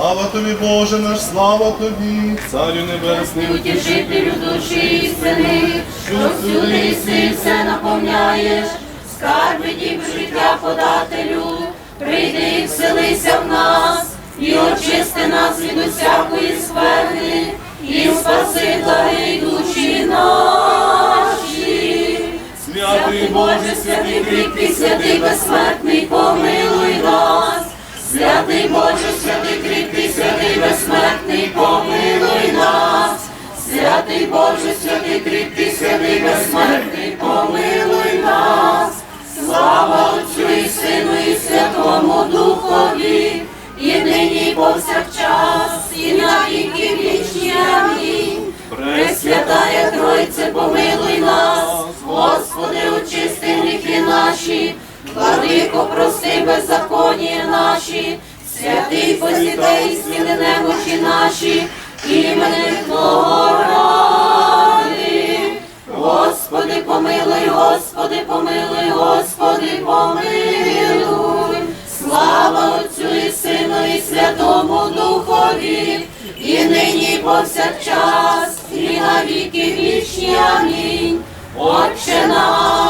Слава тобі, Боже наш, слава тобі, Царю Небесний, Утішителю душі істини, що всюди іси все наповняєш, скарби дім життя подателю, прийди і вселися в нас, і очисти нас від усякої скверни, і спаси благи душі наші. Святий Боже, святий кріпкий, святий безсмертний, помилуй нас. Святий Боже, святий кріпкий, святий безсмертний, помилуй нас. Святий Боже, святий кріпкий, святий безсмертний, помилуй нас. Слава Отцю і Сину, і Святому Духові, і нині, і повсякчас, і на віки вічні. Амінь. Пресвятая Тройце, помилуй нас, Господи, очисти гріхи наші, Владико, прости беззаконня наші, святий посідай зміни немочі наші, іменем Твого ради. Господи, помилуй, Господи, помилуй, Господи, помилуй. Слава Отцю і Сину, і Святому Духові, і нині, і повсякчас, і на віки вічні. Амінь. Отче наш,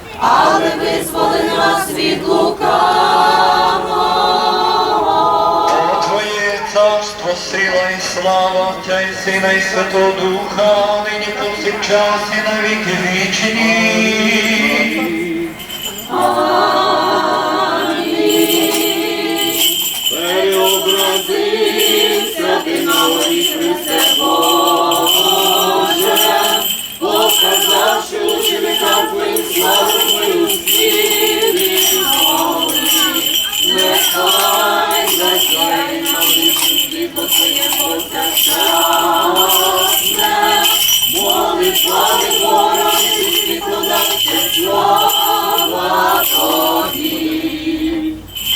але визволи нас від лукавого. Твоє царство, сила і слава, Отця і Сина і Святого Духа, нині повсякчас і на віки вічні. Переобразився ти на горі Христе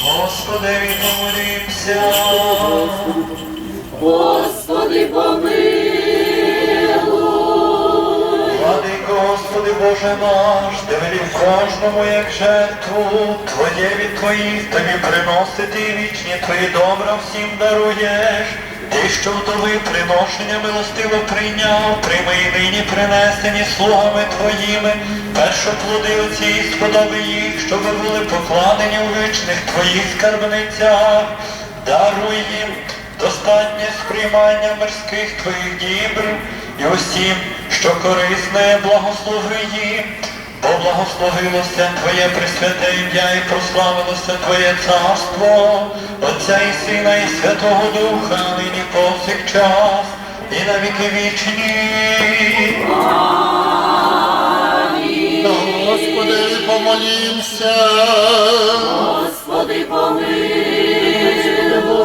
Господи, помолімся. Господи, помилуй. Боже наш, ти велів кожному як жертву, Твоє від Твоїх тобі приносити вічні Твої добра всім даруєш. Ти, що вдови приношення милостиво прийняв, прийми і нині принесені слугами Твоїми, першоплоди оці і сподоби їх, щоб були покладені у вічних Твоїх скарбницях. Даруй їм достатнє сприймання мирських Твоїх дібр і усім, що корисне, благослови їм, бо благословилося Твоє Пресвяте ім'я і прославилося Твоє царство, Отця і Сина, і Святого Духа, нині повсякчас, і на віки вічні. Господи, помолімся. Господи, помилуй.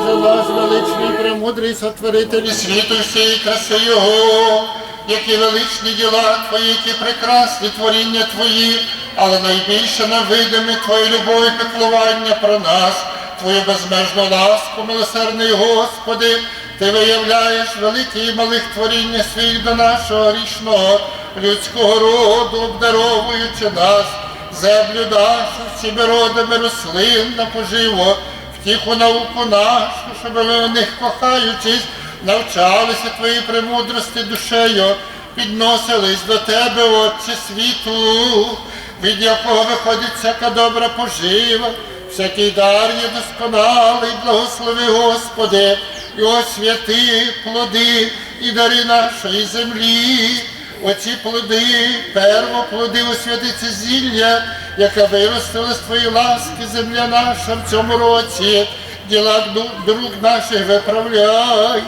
Боже наш величний, премудрий сотворитель. Світу всієї краси Його, які величні діла Твої, які прекрасні творіння Твої, але найбільше невидиме Твоє любов і піклування про нас, Твою безмежну ласку, милосердний Господи, Ти виявляєш великі і малих творіння своїх до нашого грішного людського роду, обдаровуючи нас, землю нашу, всіми родами рослин на поживо, втіху науку нашу, щоб ми в них кохаючись, навчалися твої премудрості душею, підносились до тебе, Отче світу, від якого виходить всяка добра пожива, всякий дар є досконалий, благослови Господи, і освяти плоди і дари нашої землі. Оці плоди, первоплоди освятиться зілля, яке виростила з твоєї ласки земля наша в цьому році, діла друг наших виправляй,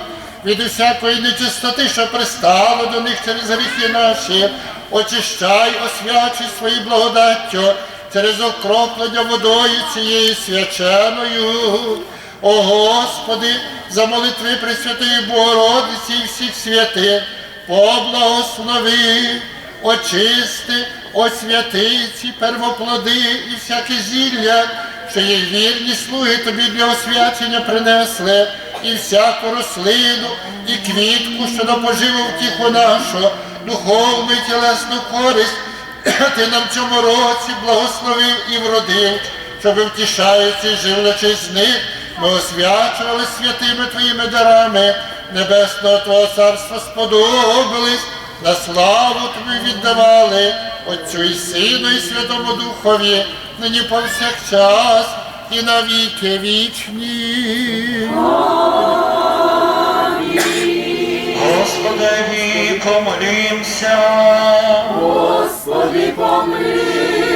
від усякої нечистоти, що пристало до них через гріхи наші, очищай, освячуй свою благодаттю через окроплення водою цією свяченою. О Господи, за молитви Пресвятої Богородиці і всіх святих, поблагослови, очисти, освяти ці первоплоди і всяке зілля, що їх вірні слуги тобі для освячення принесли, і всяку рослину, і квітку, що на поживу втіху нашу, духовну і тілесну користь, ти нам цьому році благословив і вродив, щоб втішаючи, живлячись з них, ми освячували святими Твоїми дарами, Небесного Твого Царства сподобались, на славу Тобі віддавали, Отцю і Сину, і Святому Духові, нині повсякчас і на віки вічні. Господи, помолімся. Господи, помилуй.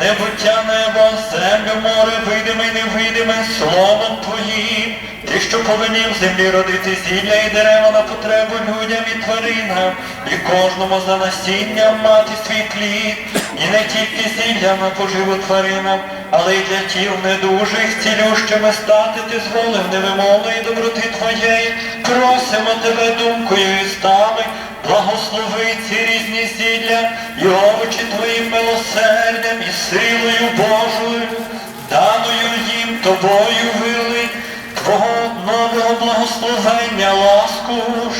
Небуття неба, землю, море, видиме і невидиме, словом Твоїм. Ти, що повинів землі родити зілля і дерева на потребу людям і тваринам, і кожному за насінням мати свій плід, і не тільки зілля на поживу тваринам, але й для тіл недужих, цілющими стати ти зволив невимовної доброти Твоєї. Просимо тебе думкою і стами, Благослови ці різні зілля і овочі Твоїм милосердям і силою Божою, даною їм тобою вили, Твого нового благословення, ласку,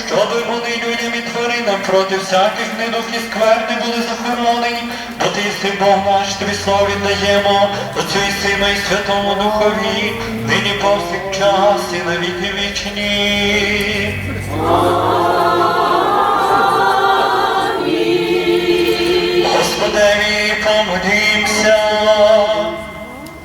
щоби вони людям і тваринам проти всяких недух і скверни були захоронені, бо ти єси Бог наш, тобі славу віддаємо, Отцю і Сину і Святому Духові, нині повсякчас і на віки вічні. Помолімся.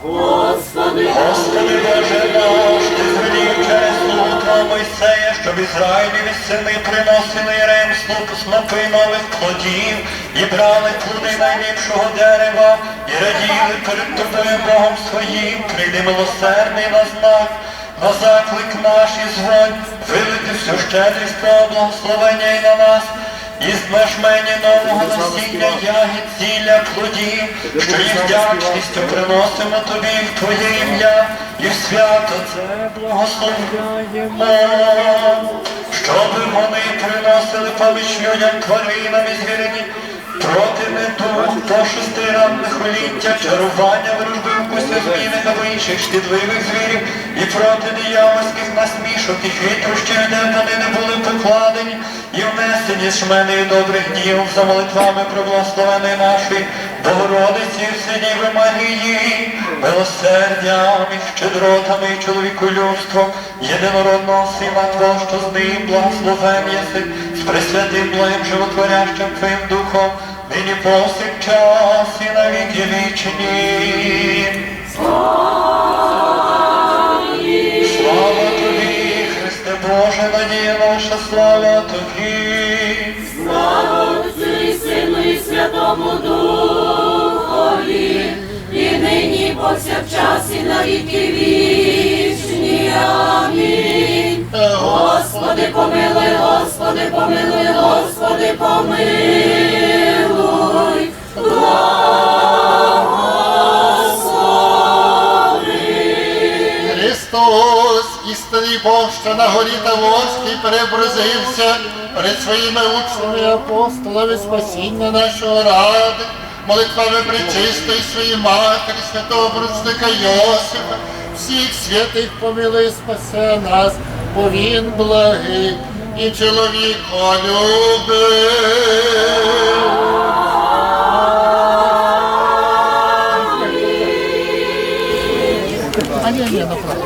Господи, Боже наш, ти звелів через слуга Мойсея, щоб Ізраїлеві сини приносили ремсло снопи нових плодів і брали плоди найліпшого дерева і раділи перед тобою Богом своїм, прийди милосердний на знак, на заклик наш і звонь, вилити всю щедрість Твого благословення і на нас. І з жмені нового насіння ягід, зілля, плодів, що їх вдячністю приносимо тобі в Твоє ім'я і в свято це благословляємо, щоби вони приносили поміч людям, тваринам і звірині, проти недуг, пошести ранних оліття, чарування, ворожби, вкуси, зміни або інших шкідливих звірів, і проти диявольських насмішок і хитрощів, де вони не були покладені, і внесені шмени добрих діл за молитвами про благословеної нашої Богородиці, Вседіви Марії, милосердям і щедротами і чоловіку людством, єдинородного Сина Твого, що з ним благословен єси, з пресвятим благим животворящим Твоїм Духом, нині повсякчас і на віки вічні. Слава Тобі, Христе Боже, надія наша, слава Тобі. слава Отцю і Сину і Святому Духові, нині повсякчас і на віки вічні. Амінь. Господи, помилуй, Господи, помилуй, Господи, помилуй. Христос, істинний Бог, що на горі та воски переобразився перед своїми учнями апостолами спасіння нашого ради, молитвами причистої своєї матері, святого брудника Йосифа, всіх святих помилуй, спасе нас, бо він благий і чоловіколюбив. А ні, ні, направо.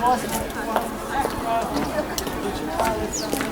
Thank you.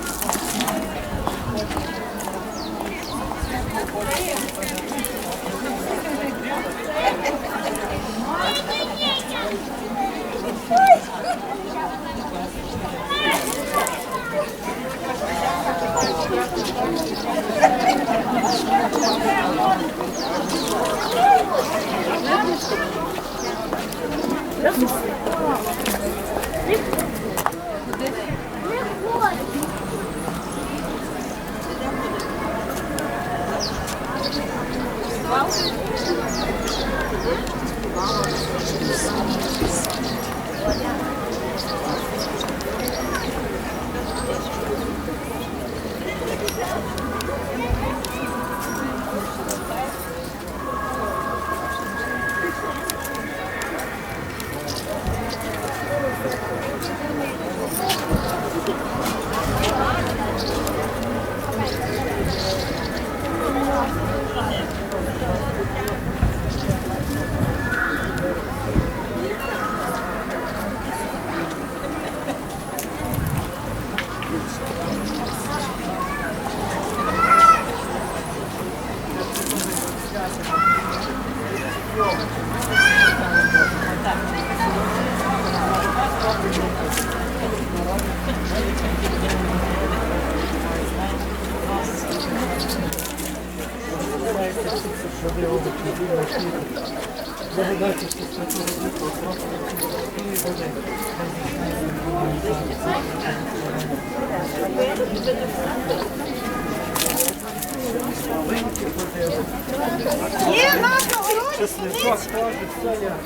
Є наша урочниця.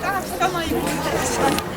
Так, все має бути.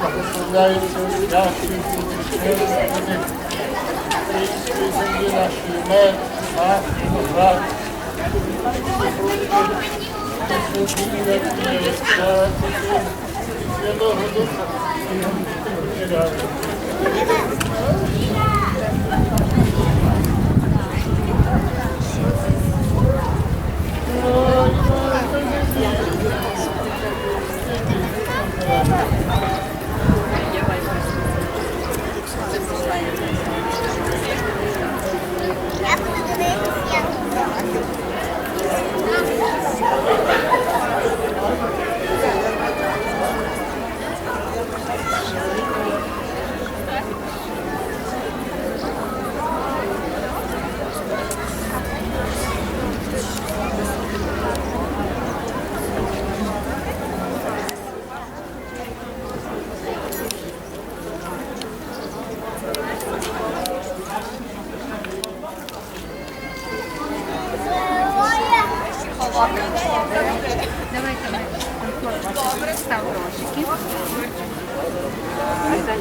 Благословляється освяти, ще приходив української землі нашої мед, мак, виноград, Святого Духа. Добре,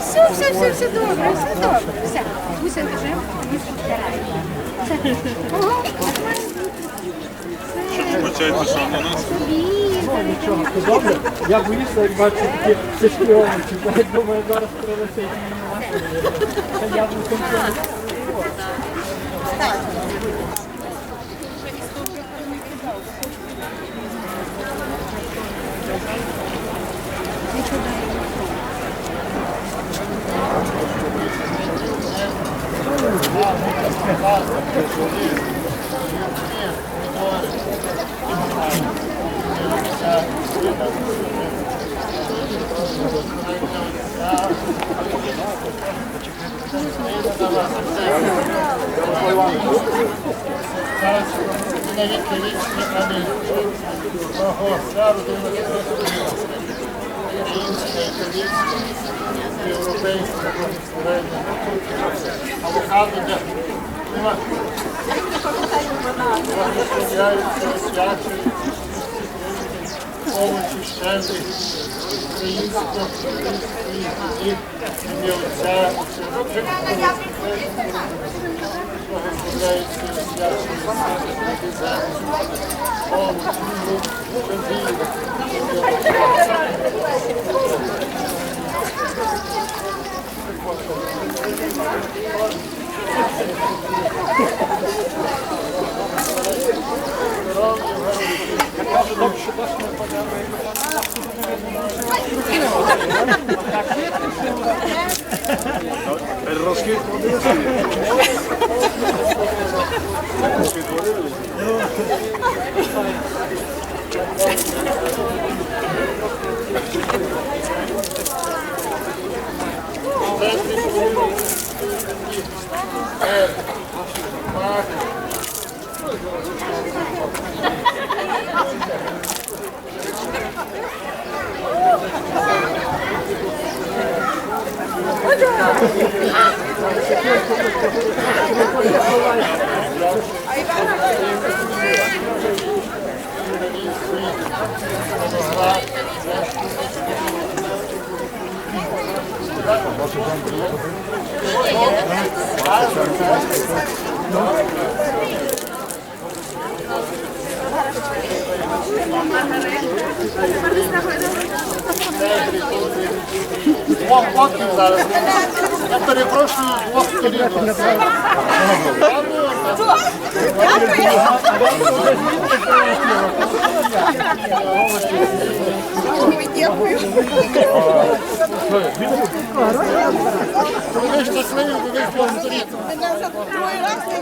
Все, все, все, все добре, все добре. Все, Буся, держи. Вибачайте, що на нас. Я боюся, як бачу такі овочі. Я думаю, зараз прилетить мені вас. Я буду на віки вічні амінь. Ого, слава Українська італійська, європейська. Авокадо, освячують. Овочі, щедрі, українсько, української землі, ім'я Отця, і Святого Духа. Благословляється, освячується, овочі, щедрі, Двох років зараз. Я перепрошую двох сторін. Ви щасливі, ви вийшли. Мене вже другий раз не